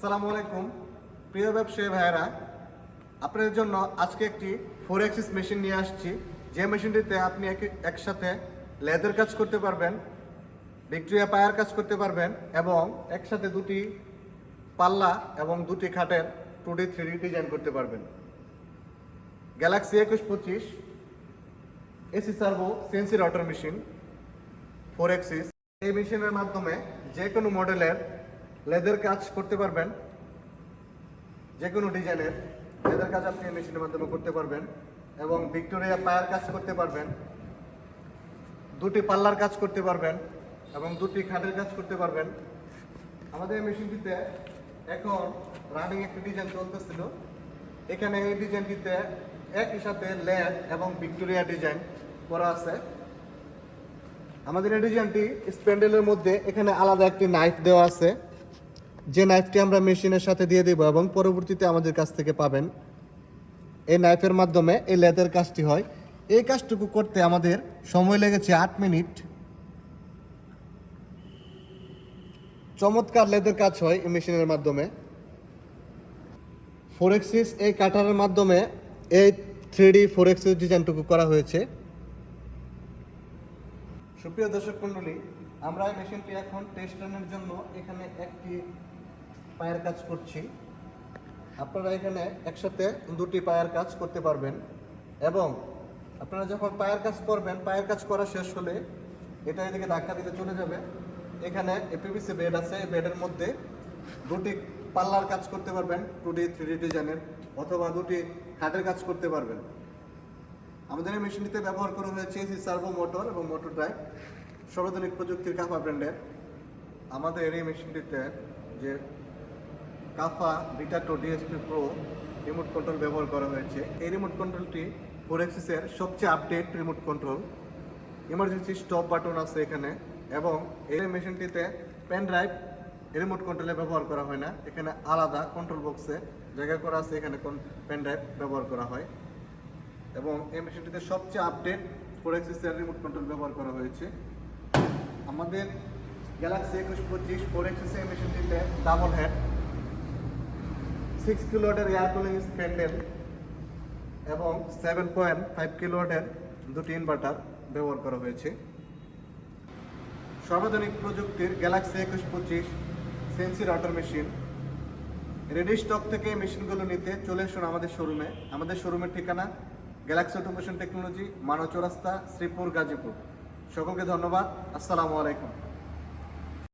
আসসালামু আলাইকুম। প্রিয় ব্যবসায়ী ভাইয়েরা, আপনাদের জন্য আজকে একটি ফোর এক্সিস মেশিন নিয়ে আসছি। যে মেশিনটিতে আপনি এক- একসাথে লেদার কাজ করতে পারবেন ভিক্টোরিয়া পায়ার কাজ করতে পারবেন এবং একসাথে দুটি পাল্লা এবং দুটি খাটের টু ডি থ্রি ডিজাইন করতে পারবেন। গ্যালাক্সি একুশ পঁচিশ এসি সার্ভো সেন্সির অটো মেশিন ফোর এক্সিস এই মেশিনের মাধ্যমে যে কোনো মডেলের লেদার কাজ করতে পারবেন। যে কোনো ডিজাইনের লেদার কাজ আপনি মেশিনের মাধ্যমে করতে পারবেন এবং ভিক্টোরিয়া পায়ার কাজ করতে পারবেন। দুটি পাল্লার কাজ করতে পারবেন এবং দুটি খাটের কাজ করতে পারবেন। আমাদের মেশিনটিতে এখন রানিং একটি ডিজাইন চলতেছিল। এখানে এই ডিজাইনটিতে একই সাথে ল্যাড এবং ভিক্টোরিয়া ডিজাইন করা আছে। আমাদের এই ডিজাইনটি স্প্যান্ডেলের মধ্যে এখানে আলাদা একটি নাইফ দেওয়া আছে। যে নাইফটি আমরা মেশিনের সাথে দিয়ে দেবো এবং পরবর্তীতে আমাদের কাছ থেকে পাবেন, এই নাইফের মাধ্যমে এই লেদের কাজটি হয়। এই কাজটুকু করতে আমাদের সময় লেগেছে আট মিনিট। চমৎকার লেদের কাজ হয় এই মেশিনের মাধ্যমে। ফোরেক্সিস এই কাটারের মাধ্যমে এই থ্রি ডি ফোরেক্সিস ডিজাইনটুকু করা হয়েছে। সুপ্রিয় দর্শক মণ্ডলী, আমরা এই মেশিনটি এখন টেস্ট রানের জন্য এখানে একটি পায়ের কাজ করছি। আপনারা এখানে একসাথে দুটি পায়ের কাজ করতে পারবেন এবং আপনারা যখন পায়ের কাজ করবেন, পায়ের কাজ করা শেষ হলে এটা এদিকে ধাক্কা দিতে চলে যাবে। এখানে এপিবিসি বেড আছে, এই বেডের মধ্যে দুটি পাল্লার কাজ করতে পারবেন টু ডি থ্রি ডি ডিজাইনের অথবা দুটি খাটের কাজ করতে পারবেন। আমাদের এই মেশিনটিতে ব্যবহার করা হয়েছে এসি সার্ভো মোটর এবং মোটর ড্রাইভ সর্বাধুনিক প্রযুক্তির কাফা ব্র্যান্ডের। আমাদের এই মেশিনটিতে যে কাফা বিটাটো ডিএসপি প্রো রিমোট কন্ট্রোল ব্যবহার করা হয়েছে। এই রিমোট কন্ট্রোলটি ফোর এক্সিসের সবচেয়ে update remote control emergency stop button আছে এখানে এবং এই মেশিনটিতে পেন ড্রাইভ রিমোট কন্ট্রোলে ব্যবহার করা হয় না। এখানে আলাদা কন্ট্রোল বক্সে জায়গা করা আছে, এখানে পেন ড্রাইভ ব্যবহার করা হয়। এবং এই মেশিনটিতে সবচেয়ে আপডেট ফোর এক্সিসের রিমোট কন্ট্রোল ব্যবহার করা হয়েছে। আমাদের গ্যালাক্সি একুশ পঁচিশ ফোর এক্সিস এই মেশিনটিতে ডাবল হেড সিক্স কিলোয়াটের এয়ার কুলিং স্প্যান্ডেল এবং সেভেন পয়েন্ট ফাইভ কিলোয়াটের দুটি ইনভার্টার ব্যবহার করা হয়েছে। সর্বাধুনিক প্রযুক্তির গ্যালাক্সি একুশ পঁচিশ সেন্সির অটো মেশিন রেডি স্টক থেকে মেশিনগুলো নিতে চলে আসুন আমাদের শোরুমে আমাদের শোরুমের ঠিকানা গ্যালাক্সি অটোমেশন টেকনোলজি মানব চৌরাস্তা শ্রীপুর গাজীপুর সকলকে ধন্যবাদ। আসসালামু আলাইকুম।